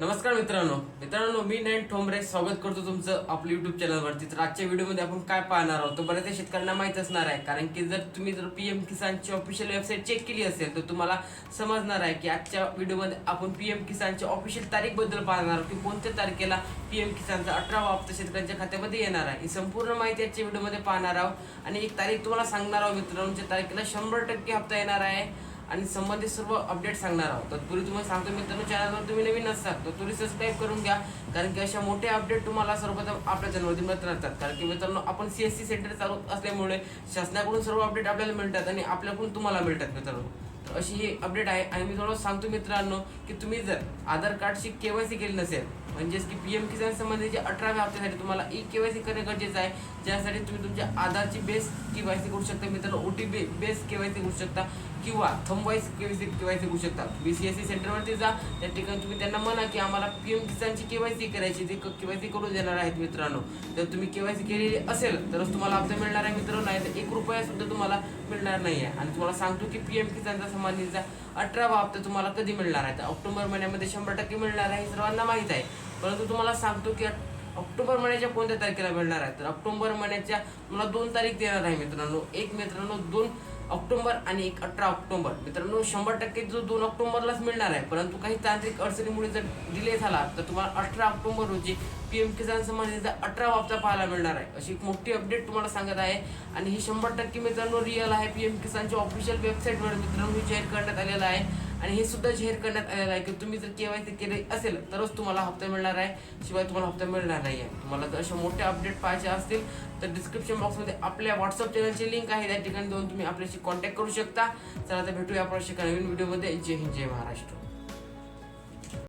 नमस्कार मित्रांनो. मित्रांनो मी नयन ठोंबरे स्वागत करतो तुमचं आपलं युट्यूब चॅनलवरती तर आजच्या व्हिडिओमध्ये आपण काय पाहणार आहोत? तर बऱ्याचशा शेतकऱ्यांना माहीत असणार आहे. कारण की जर तुम्ही जर पी एम किसानची ऑफिशियल वेबसाईट चेक केली असेल तर तुम्हाला समजणार आहे की आजच्या व्हिडिओमध्ये आपण पी एम किसानच्या ऑफिशियल तारीखबद्दल पाहणार आहोत की कोणत्या तारखेला पी एम किसानचा अठरावा हप्ता शेतकऱ्यांच्या खात्यामध्ये येणार आहे. ही संपूर्ण माहिती आजच्या व्हिडिओमध्ये पाहणार आहोत. आणि एक तारीख तुम्हाला सांगणार आहोत मित्रांनो ज्या तारखेला शंभर टक्के हप्ता येणार आहे. आणि संबंधित सर्व अपडेट सांगणार आहोत. तत्पूर्वी तुम्हाला सांगतो मित्रांनो चॅनलवर तुम्ही नवीन असतात तर तुम्ही सबस्क्राईब करून घ्या. कारण की अशा मोठे अपडेट तुम्हाला सर्वप्रथम आपल्या चॅनलवरती मिळत राहतात. कारण की मित्रांनो आपण सी एस सी सेंटर चालू असल्यामुळे शासनाकडून सर्व अपडेट आपल्याला मिळतात आणि आपल्याकडून तुम्हाला मिळतात मित्रांनो. अशी ही अपडेट आहे. आणि मी थोडं सांगतो मित्रांनो की तुम्ही जर आधार कार्डची केवायसी केली नसेल म्हणजेच की पी एम किसान संबंधीचे अठराव्या हप्त्यासाठी तुम्हाला ई केवायसी करणे गरजेचं आहे. ज्यासाठी तुम्ही तुमच्या आधारची बेस केवायसी करू शकता. मित्रांनो O T P base KYC करू शकता. किंवा थंब वाईस केवायसी केवायसी करू शकता. बी सी एस सी सेंटरवरती जा. त्या ठिकाणी तुम्ही त्यांना म्हणा की आम्हाला पी एम किसानची केवायसी करायची ते केवायसी करून देणार आहेत मित्रांनो. जर तुम्ही केवायसी केलेली असेल तरच तुम्हाला हप्ता मिळणार आहे मित्रांनो. नाही तर एक रुपया सुद्धा तुम्हाला मिळणार नाही आहे आणि तुम्हाला सांगतो की पी एम किसानचा संबंधीचा अठरावा हप्ता तुम्हाला कधी मिळणार आहे? तर ऑक्टोबर महिन्यामध्ये शंभर टक्के मिळणार आहे हे सर्वांना माहीत आहे. परंतु तुम्हाला सांगतो की ऑक्टोबर महिन्याच्या कोणत्या तारखेला मिळणार आहे? तर ऑक्टोबर महिन्याच्या मला दोन तारीख देणार आहे मित्रांनो. एक मित्रांनो दोन ऑक्टोबर आणि एक अठरा ऑक्टोबर. मित्रांनो शंभर टक्के जो दोन ऑक्टोबरलाच मिळणार आहे परंतु काही तांत्रिक अडचणीमुळे जर डिले झाला तर तुम्हाला अठरा ऑक्टोबर रोजी पीएम किसान संबंधीचा अठरा हप्ता पाहायला मिळणार आहे. अशी एक मोठी अपडेट तुम्हाला सांगत आहे. आणि ही शंभर टक्के मित्रांनो रिअल आहे. पी एम किसानच्या ऑफिशियल वेबसाईटवर मित्रांनो जाहीर करण्यात आलेलं आहे. आणि हे सुद्धा जाहीर करण्यात आलेलं आहे की तुम्ही जर केवायसी केले असेल तरच तुम्हाला हप्ता मिळणार आहे. शिवाय तुम्हाला हप्ता मिळणार नाही आहे तुम्हाला जर अशा मोठे अपडेट पाहिजे असतील तर डिस्क्रिप्शन बॉक्समध्ये आपल्या व्हॉट्सअप चॅनलची लिंक आहे. त्या ठिकाणी जाऊन तुम्ही आपल्याशी कॉन्टॅक्ट करू शकता. चला तर भेटूया आपण अशा एका नवीन व्हिडिओमध्ये जय हिंद जय महाराष्ट्र.